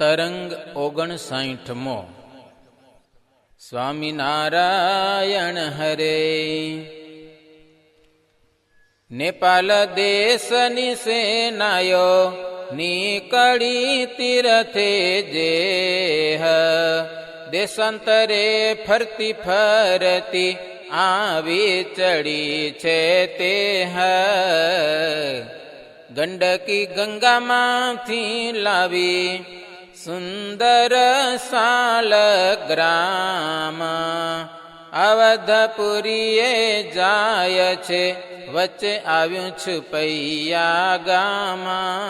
તરંગ ઓગણસાઠમો સ્વામિનારાયણ હરે. નેપાલ દેશની સેનાયો નીકળી તીરથે જે દેશાંતરે ફરતી ફરતી આવી ચડી છે તે ગંડકી ગંગામાંથી લાવી સુંદર સાલ ગ્રામ અવધપુરીએ જાય છે, વચ્ચે આવ્યું છુપૈયા ગામાં.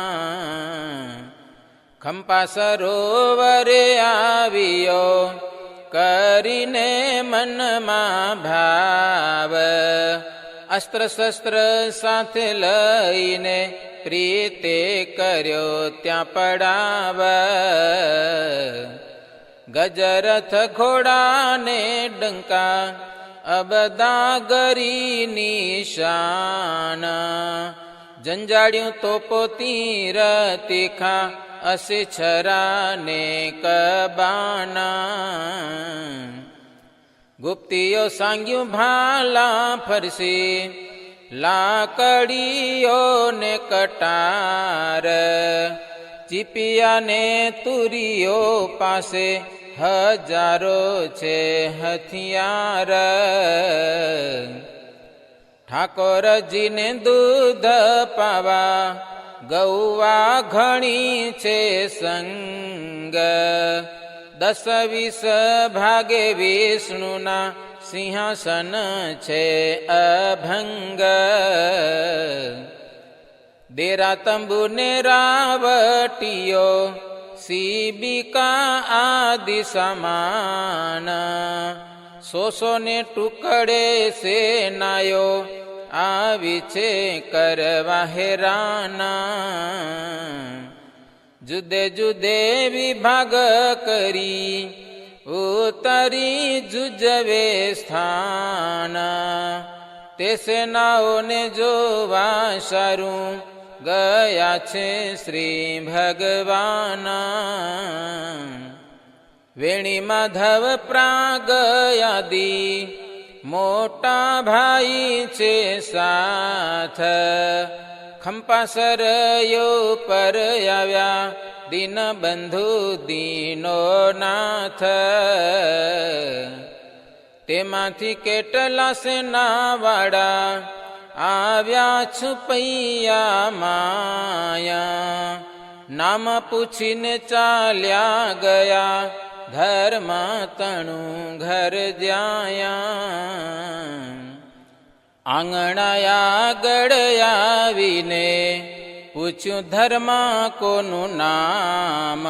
ખંપા સરોવરે આવ્યો કરીને મનમાં ભાવ અસ્ત્ર શસ્ત્ર સાથે લઈને પ્રીતે કર્યો ત્યાં પડાવ. ગજરથ ઘોડાને ડંકા અબદાગરી નિશાન જંજાડ્યું તો પોતી તીખા, અસે છરાને કબાના ગુપ્તીઓ સાંગ્યું ભાલા ફરસી લાકડીઓ ને કટાર, ચીપિયાને તુરીઓ પાસે હજારો છે હથિયાર. ઠાકોરજીને દૂધ પાવા ગૌવા ઘણી છે સંગ. દસ વીસ ભાગે વિષ્ણુના સિંહાસન છે અભંગ. દેરા તંબુ ને રાવટીયો સીબિકા આદિ સમાન. સોસો ને ટુકડે સેનાયો, આવી છે કરવા હેરાના. જુદે જુદે વિભાગ કરી ઉતરી જુજવે સ્થાન. તે સેનાઓને જોવા સારું. ગયા છે શ્રી ભગવાન. વેણી માધવ પ્રાગયાદી મોટા ભાઈ છે સાથ. ખંપાસરયો પર આવ્યા. દિન બંધુ દીનો નાથ. તેમાંથી કેટલા સેનાવાળા આવ્યા છુપૈયા માયા. નામ પૂછીને ચાલ્યા ગયા ધર્મ તણું ઘર જ્યાયા આંગણાયા ગળયાવીને પૂછ્યું ધર્મ કોનું નામ?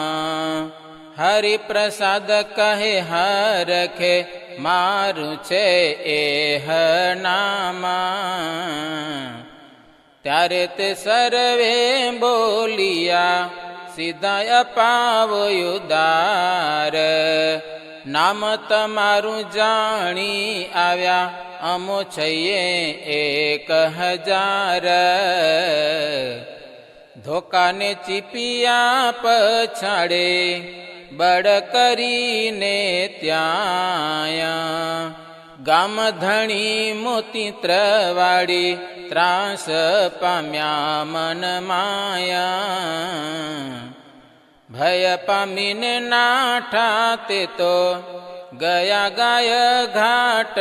હરિપ્રસાદ કહે, હરખે મારું છે એ નામ ત્યારે તે સર્વે બોલિયા સીધા અપાવો ઉદાર નામ તમારું જાણી આવ્યા, અમો છઈએ એક હજાર. ધોકાને ચીપિયા પછાડે, બળ કરીને ત્યાં ગામ ધણી મોતી ત્રવાડી, ત્રાસ પામ્યા મન માયા. ભય પામીને નાઠા તે તો ગયા ગાય ઘાટ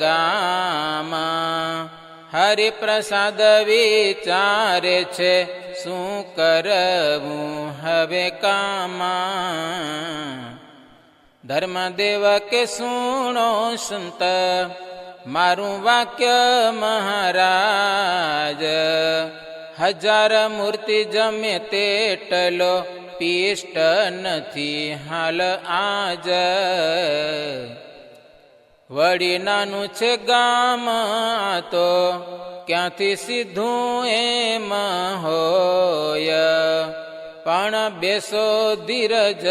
ગામા. હરિપ્રસાદ વિચારે છે, શું કરવું હવે કામા? ધર્મદેવ કે સુણો સંત, મારું વાક્ય મહારાજ, હજાર મૂર્તિ જમે તેટલો પિષ્ટ નથી હાલ આજ. વળી નાનું છે ગામ તો ક્યાંથી સીધું એમ હોય? પણ બેસો ધીરજ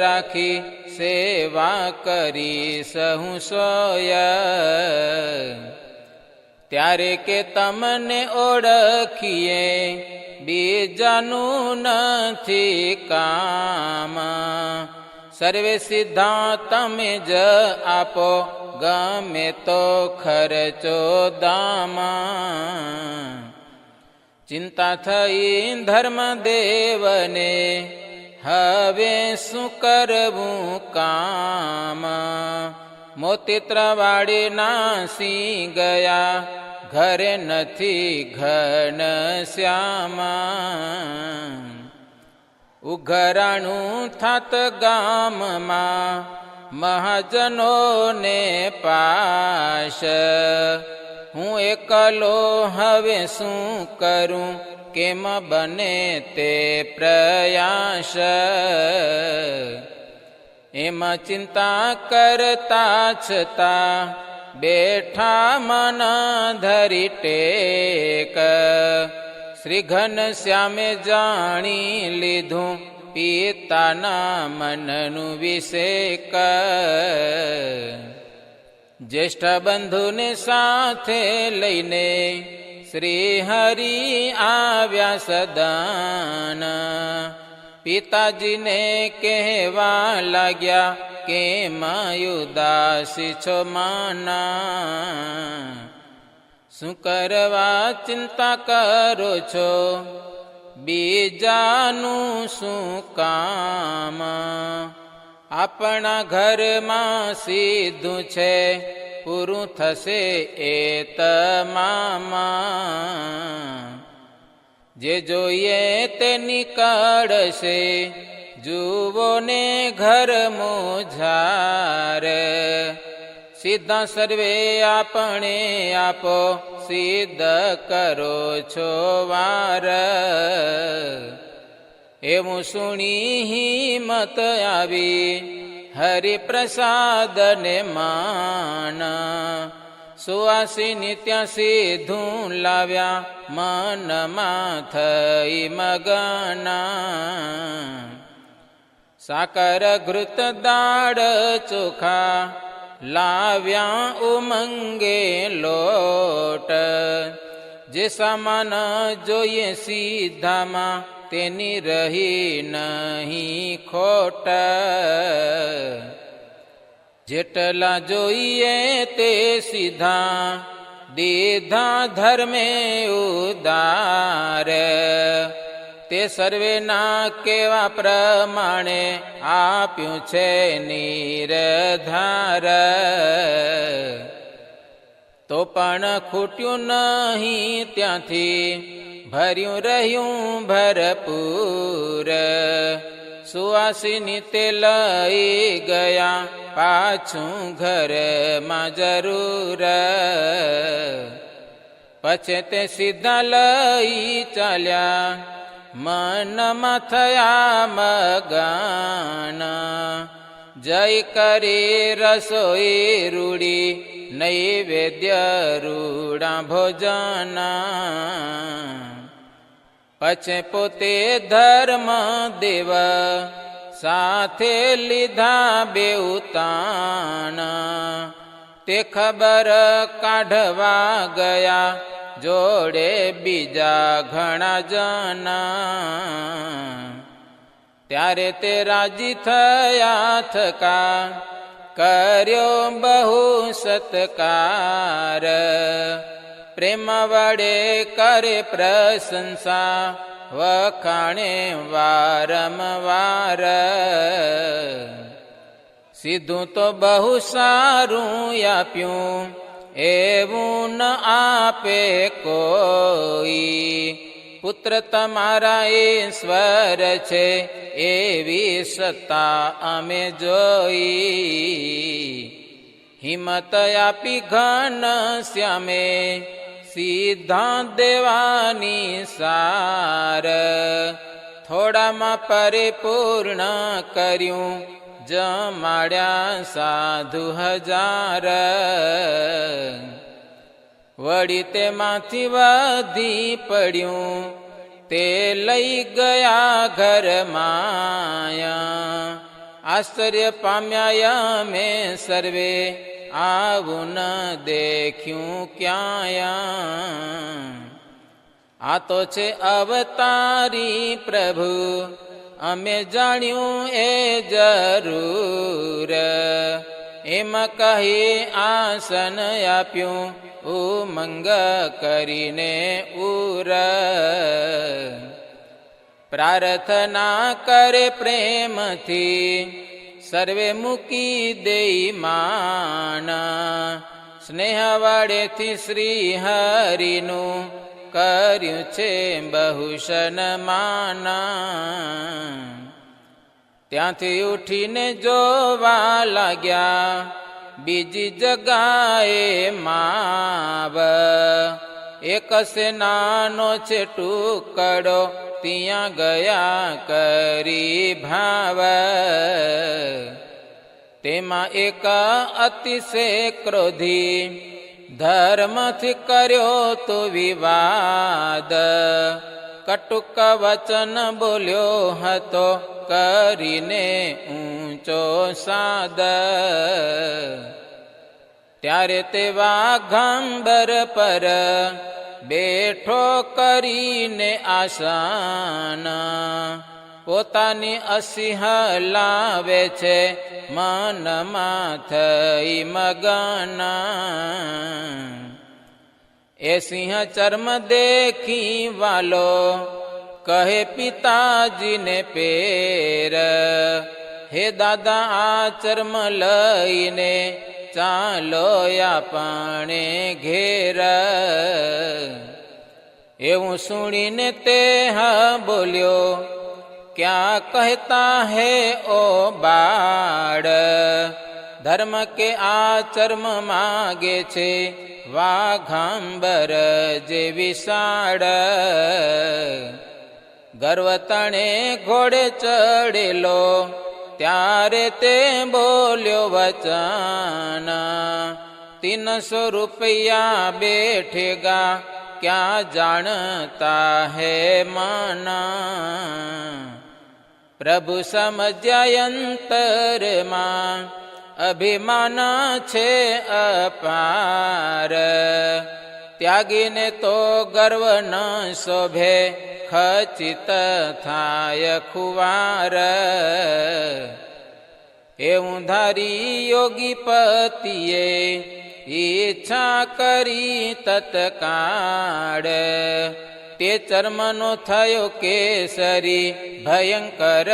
રાખી સેવા કરી સહુ સોય. ત્યારે કે તમને ઓળખીએ, બીજાનું નથી કામ. સર્વે સિદ્ધા તમે જ આપો. ગમે તો ખર્ચો દામા ચિંતા થઈ ધર્મદેવને હવે શું કરવું કામ? મોતી ત્રવાડી નાસી ગયા, ઘરે નથી ઘન શ્યામા. ઉઘરાણું થાત ગામમાં મહાજનોને પાશ. હું એકલો હવે શું કરું? કેમ બને તે પ્રયાસ? એમાં ચિંતા કરતા છતાં બેઠા મન ધરી ટેક. શ્રી ઘન શ્યામે જાણી લીધું પિતાના મનનું વિષેક. જ્યેષ્ઠ બંધુને સાથે લઈને શ્રી હરિ આવ્યા સદાન. પિતાજીને કહેવા લાગ્યા કે માયુદાસી છો માના? શું કરવા ચિંતા કરો છો? બીજાનું શું કામ? આપણા ઘરમાં સીધું છે, પૂરું થશે એ તમામ. જે જોઈએ તે નીકળશે જુઓ ને ઘર મોઝાર સીધા સર્વે આપણે આપો સિદ્ધ કરો છો વાર. એવું સુણી હિંમત આવી, હરિપ્રસાદને માન. સુવાસી ત્યાં સીધું લાવ્યા, મનમાં થઈ મગના. સાકર ઘૃત દાડ ચોખા લાવ્યા ઉમંગે લોટ. જે સામાન જોઈએ સીધામાં તેની રહી નહીં ખોટ. જેટલા જોઈએ તે સીધા, દીધા ધર્મે ઉદાર. તે સર્વેના કેવા પ્રમાણે આપ્યું છે નિરધાર. તો પણ ખૂટ્યું નહીં ત્યાંથી, ભર્યું રહ્યું ભરપૂર. સુવાસીની તે લઈ ગયા પાછું ઘરમાં જરૂર. પછી તે સીધા લઈ ચાલ્યા. મનમાં થયા મગાના જય કરી રસોઈ રૂડી, નૈવેદ્ય રૂડા ભોજના. પછે પોતે ધર્મ દેવ, સાથે લીધા બેઉતાના. તે ખબર કાઢવા ગયા જોડે બીજા ઘણા જના ત્યારે તે રાજી થયા થકા, કર્યો બહુ સત્કાર. પ્રેમ વડે કરે પ્રશંસા, વખાણે વારંવાર. સીધું તો બહુ સારું આપ્યું. એવું ન આપે કોઈ. પુત્ર તમારા ઈશ્વર છે, એવી સત્તા અમે જોઈ. હિંમત આપી ઘન શ્યામે સીધા દેવાની સાર. થોડામાં પરિપૂર્ણ કર્યું જમાડ્યા સાધુ હજાર. વળી તેમાંથી વધી પડ્યું, તે લઈ ગયા ઘર માયા. આશ્ચર્ય પામ્યા મેં સર્વે, આવું ન દેખ્યું ક્યાંયા. આ તો છે અવતારી પ્રભુ. અમે જાણ્યું એ જરૂર. એમાં કહી આસન આપ્યું, ઉમંગ કરીને ઉર. પ્રાર્થના કરે પ્રેમથી, સર્વે મૂકી દેઈ માન. સ્નેહ શ્રી હરિનું કર્યું છે બહુશન માના. ત્યાંથી ઉઠીને જોવા લાગ્યા, બીજી જગાએ માવ. એક નાનો છે ટુકડો, ત્યાં ગયા કરી ભાવ. તેમાં એક અતિશય ક્રોધી ધર્મથી કર્યો તો વિવાદ. કટુક વચન બોલ્યો હતો કરીને ઊંચો સાદ. ત્યારે તે ગંબર પર બેઠો કરીને આસાન. પોતાની અસિંહ લાવે છે મનમાં થઈ મગન. એ સિંહ ચર્મ દેખી વાલો, કહે પિતાજીને પેર. હે દાદા, આ ચર્મ લઈને ચાલો આપણે ઘેર. એવું સુણીને તે હા બોલ્યો ક્યાં કહેતા है ઓ બાળ? ધર્મ કે આ ચર્મ માગે છે? વાઘાંબર જે વિશાળ. ગર્વતણે ઘોડે ચડેલો, ત્યારે તે બોલ્યો વચન, તીનસો રૂપિયા બેઠેગા, ક્યાં જાણતા હે માના? પ્રભુ સમજ્યંતરમાં અભિમાન છે અપાર. ત્યાગીને તો ગર્વ ન શોભે, ખચિત થાય ખુવાર. એવું ધારી યોગી પતિએ, ઈચ્છા કરી તત્કાળ. તે ચર્મનો થયો કેસરી, ભયંકર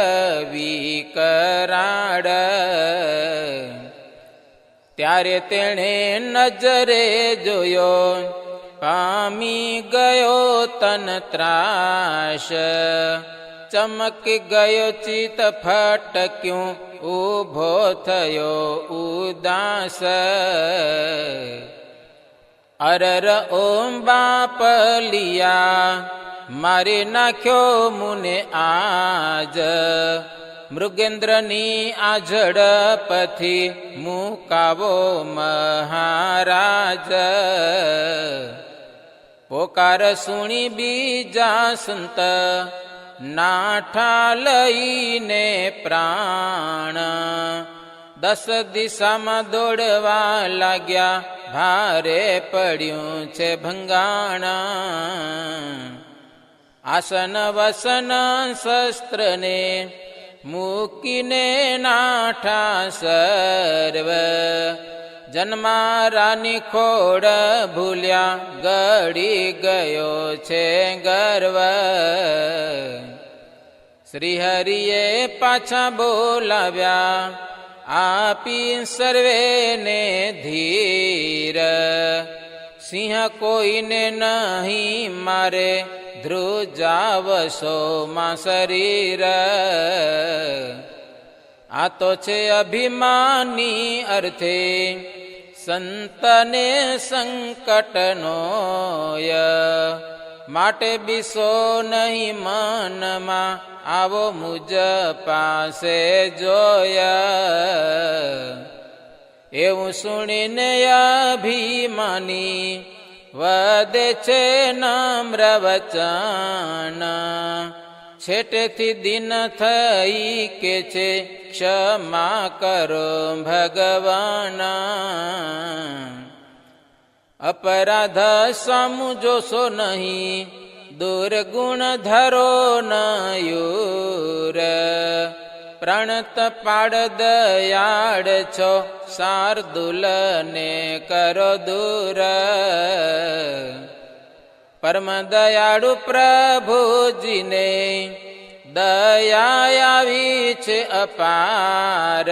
વિકરાડ ત્યારે તેણે નજરે જોયો, પામી ગયો તન ત્રાસ ચમકી ગયો ચિત ફટક્યું, ઊભો થયો ઉદાસ. અરર ઓમ બાપ લિયા મારી નાખ્યો મુને આજ. મૃગેન્દ્રની આ ઝડપથી મુકાવો મહારાજ. પોકાર સુણી બીજા સંત નાઠા લઈને પ્રાણ. દસ દિશામાં દોડવા લાગ્યા. ભારે પડ્યું છે ભંગાણા. આસન વસન શસ્ત્રને મૂકીને નાઠા સર્વ. જન્મારાની ખોડ ભૂલ્યા, ગળી ગયો છે ગર્વ. શ્રીહરિએ પાછા બોલાવ્યા. આપી સર્વેને ધીર. સિંહ કોઈને નહીં મારે, ધ્રુજાવશો માં શરીર. આ તો છે અભિમાની અર્થે, સંતને સંકટનોય. માટે બીસો નહીં મનમાં. આવો મુજ પાસે જોયા. એવું સુણીને અભિમાની વદે છે નમ્ર વચન. છેટેથી દિન થઈ કે છે, ક્ષમા કરો ભગવાન. અપરાધ સમજોશો નહીં દુર્ગુણ ધરો નયુર. પ્રણત પાડ દયાળ છો શાર્દુલ ને કરો દૂર. પરમ દયાળુ પ્રભુજીને દયા આવી છે અપાર.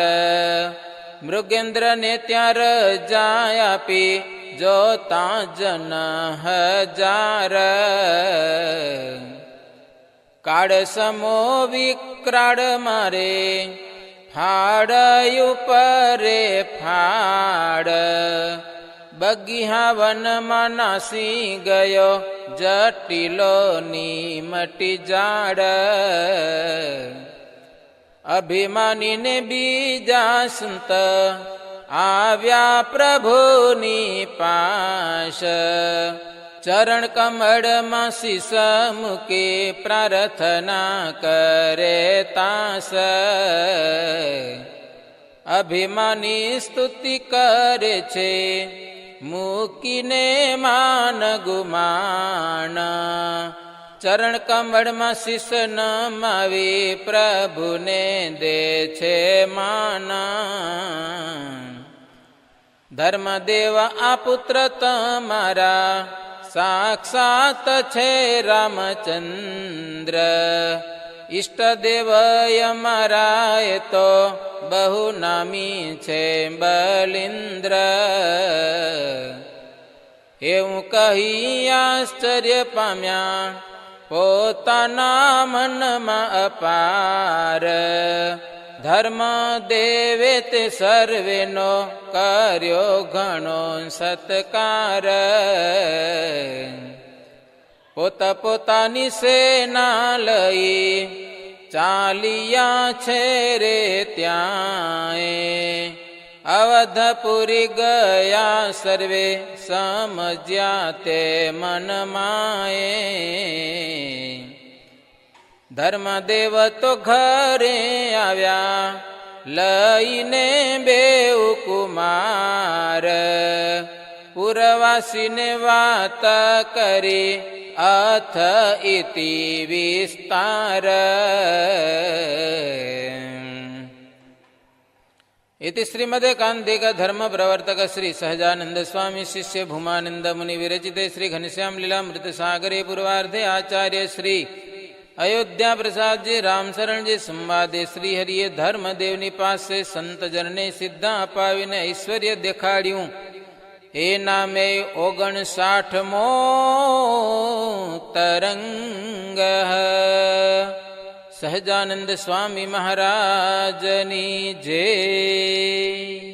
મૃગેન્દ્રને ત્યાં રજા આપી જોતા જન હજાર. કાળ સમો વિકરાળ મારે, ફાડ ઉપરે ફાડ. બગીહા વનમાં નાસી ગયો જટિલો મટી જાડ અભિમાનીને બીજા સંત આવ્યા પ્રભુની પાશ. ચરણ કમળમાં શીશ મૂકે પ્રાર્થના કરે તાસ અભિમાની સ્તુતિ કરે છે, મૂકીને માન ગુમાન ચરણ કમળમાં શિષ નમાવી પ્રભુને દે છે માના. ધર્મદેવ આ પુત્ર તમારા, સાક્ષાત છે રામચંદ્ર. ઈષ્ટદેવ અમારા એ તો બહુ નામી છે બલિન્દ્ર. એવું કહી આશ્ચર્ય પામ્યા, પોતાના મનમાં અપાર. ધર્મ દેવે તે સર્વેનો કર્યો ઘણો સત્કાર. પોત પોતાની સેના લઈ ચાલિયા છે રે ત્યાં અવધપુરી ગયા સર્વે સમજ્યા તે મનમાએ ધર્મદેવ તો ઘરે આવ્યા લઈને બેઉ કુમાર પુરવાસીને વાત કરી અથ ઇતિ વિસ્તાર इति श्रीमदेकान्तिक धर्म प्रवर्तक श्री सहजानंद स्वामी शिष्य भूमानंद मुनि विरचिते श्री घनश्याम लीलामृत सागरे पूर्वार्धे आचार्य श्री અયોધ્યા પ્રસાદજી રામશરણજી સંવાદે શ્રી હરિએ ધર્મદેવની પાસે સંતજનને સિદ્ધા અપાવીને ઐશ્વર્ય દેખાડ્યું. એ નામે ઓગણસાઠમો તરંગ સહજાનંદ સ્વામી મહારાજની જય.